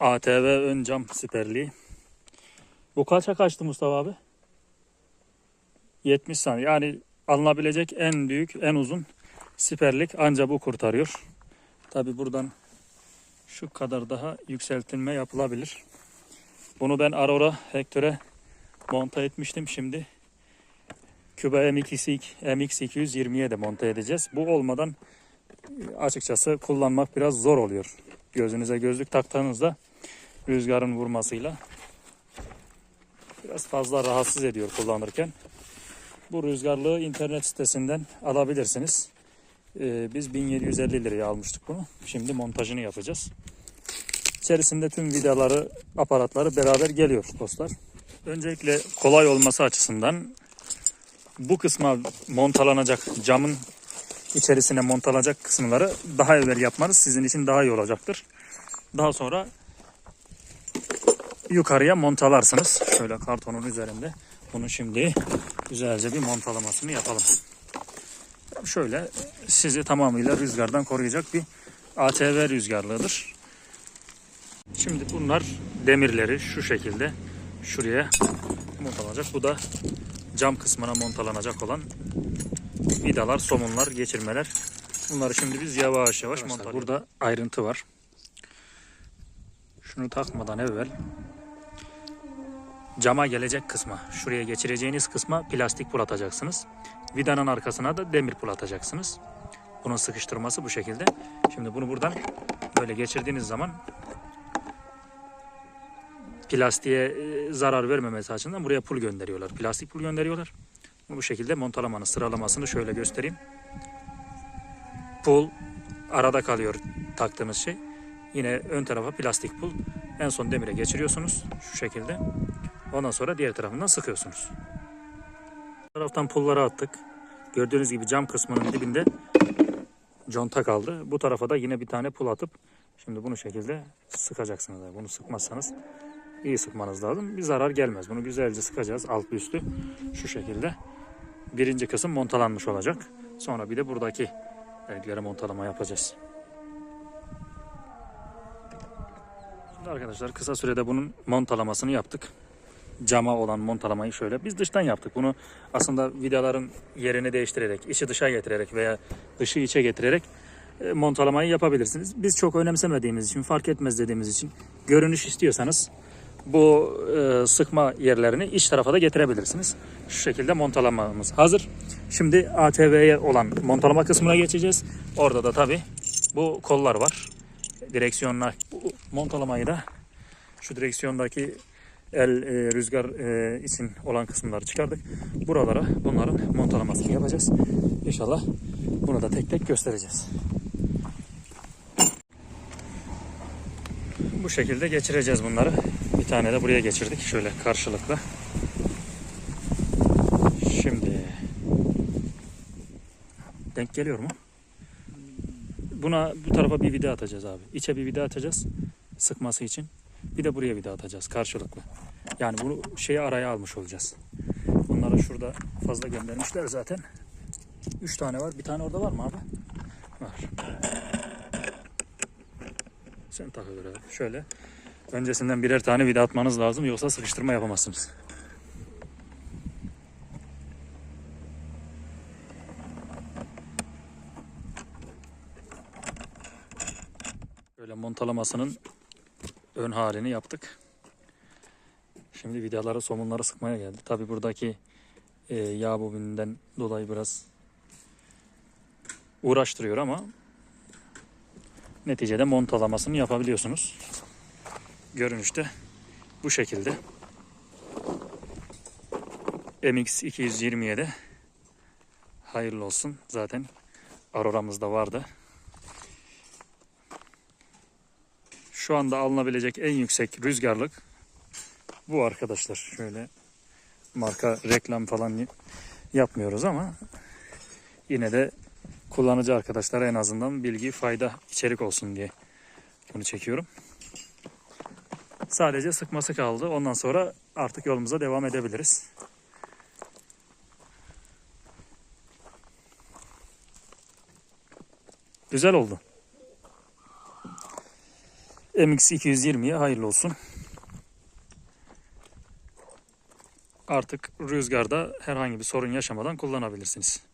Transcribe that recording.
ATV ön cam siperliği. Bu kaça kaçtı Mustafa abi? 70 saniye. Yani alınabilecek en büyük, en uzun siperlik ancak bu kurtarıyor. Tabi buradan şu kadar daha yükseltilme yapılabilir. Bunu ben Aurora Hector'e monte etmiştim. Şimdi Cuba MX, MX220'ye de monte edeceğiz. Bu olmadan e, açıkçası kullanmak biraz zor oluyor. Gözünüze gözlük taktığınızda rüzgarın vurmasıyla biraz fazla rahatsız ediyor kullanırken. Bu rüzgarlığı internet sitesinden alabilirsiniz. Ee, biz 1750 liraya almıştık bunu. Şimdi montajını yapacağız. İçerisinde tüm vidaları, aparatları beraber geliyor dostlar. Öncelikle kolay olması açısından bu kısma montalanacak camın içerisine montalanacak kısımları daha evvel yapmanız sizin için daha iyi olacaktır. Daha sonra yukarıya montalarsınız. Şöyle kartonun üzerinde. Bunu şimdi güzelce bir montalamasını yapalım. Şöyle sizi tamamıyla rüzgardan koruyacak bir ATV rüzgarlığıdır. Şimdi bunlar demirleri şu şekilde şuraya montalanacak. Bu da cam kısmına montalanacak olan vidalar, somunlar, geçirmeler. Bunları şimdi biz yavaş yavaş montalıyoruz. Burada ayrıntı var. Şunu takmadan evvel cama gelecek kısma, şuraya geçireceğiniz kısma plastik pul atacaksınız. Vidanın arkasına da demir pul atacaksınız. Bunun sıkıştırması bu şekilde. Şimdi bunu buradan böyle geçirdiğiniz zaman plastiğe e, zarar vermemesi açısından buraya pul gönderiyorlar. Plastik pul gönderiyorlar. Bu şekilde montalamanın sıralamasını şöyle göstereyim. Pul arada kalıyor taktığınız şey. Yine ön tarafa plastik pul. En son demire geçiriyorsunuz şu şekilde. Ondan sonra diğer tarafından sıkıyorsunuz. Bu taraftan pulları attık. Gördüğünüz gibi cam kısmının dibinde conta kaldı. Bu tarafa da yine bir tane pul atıp şimdi bunu şekilde sıkacaksınız. Bunu sıkmazsanız iyi sıkmanız lazım. Bir zarar gelmez. Bunu güzelce sıkacağız alt üstü şu şekilde. Birinci kısım montalanmış olacak. Sonra bir de buradaki deliklere montalama yapacağız. Şimdi arkadaşlar kısa sürede bunun montalamasını yaptık. Cama olan montalamayı şöyle biz dıştan yaptık. Bunu aslında vidaların yerini değiştirerek, içi dışa getirerek veya dışı içe getirerek e, montalamayı yapabilirsiniz. Biz çok önemsemediğimiz için, fark etmez dediğimiz için görünüş istiyorsanız bu e, sıkma yerlerini iç tarafa da getirebilirsiniz. Şu şekilde montalamamız hazır. Şimdi ATV'ye olan montalama kısmına geçeceğiz. Orada da tabi bu kollar var. Direksiyonla montalamayı da şu direksiyondaki el e, rüzgar e, için olan kısımları çıkardık. Buralara bunların montalamasını yapacağız. İnşallah bunu da tek tek göstereceğiz. Bu şekilde geçireceğiz bunları. Bir tane de buraya geçirdik. Şöyle karşılıklı. Şimdi denk geliyor mu? Buna bu tarafa bir vida atacağız abi. İçe bir vida atacağız sıkması için. Bir de buraya vida atacağız karşılıklı. Yani bunu şeyi araya almış olacağız. Bunları şurada fazla göndermişler zaten. Üç tane var. Bir tane orada var mı abi? Var. Sen takılır abi. Şöyle. Öncesinden birer tane vida atmanız lazım. Yoksa sıkıştırma yapamazsınız. Böyle montalamasının ön halini yaptık. Şimdi vidaları, somunları sıkmaya geldi. Tabi buradaki e, yağ bobininden dolayı biraz uğraştırıyor ama neticede montalamasını yapabiliyorsunuz. Görünüşte bu şekilde. MX 220'ye de hayırlı olsun. Zaten Aurora'mızda vardı. Şu anda alınabilecek en yüksek rüzgarlık bu arkadaşlar. Şöyle marka reklam falan yapmıyoruz ama yine de kullanıcı arkadaşlara en azından bilgi, fayda, içerik olsun diye bunu çekiyorum. Sadece sıkması kaldı. Ondan sonra artık yolumuza devam edebiliriz. Güzel oldu. MX220'ye hayırlı olsun. Artık rüzgarda herhangi bir sorun yaşamadan kullanabilirsiniz.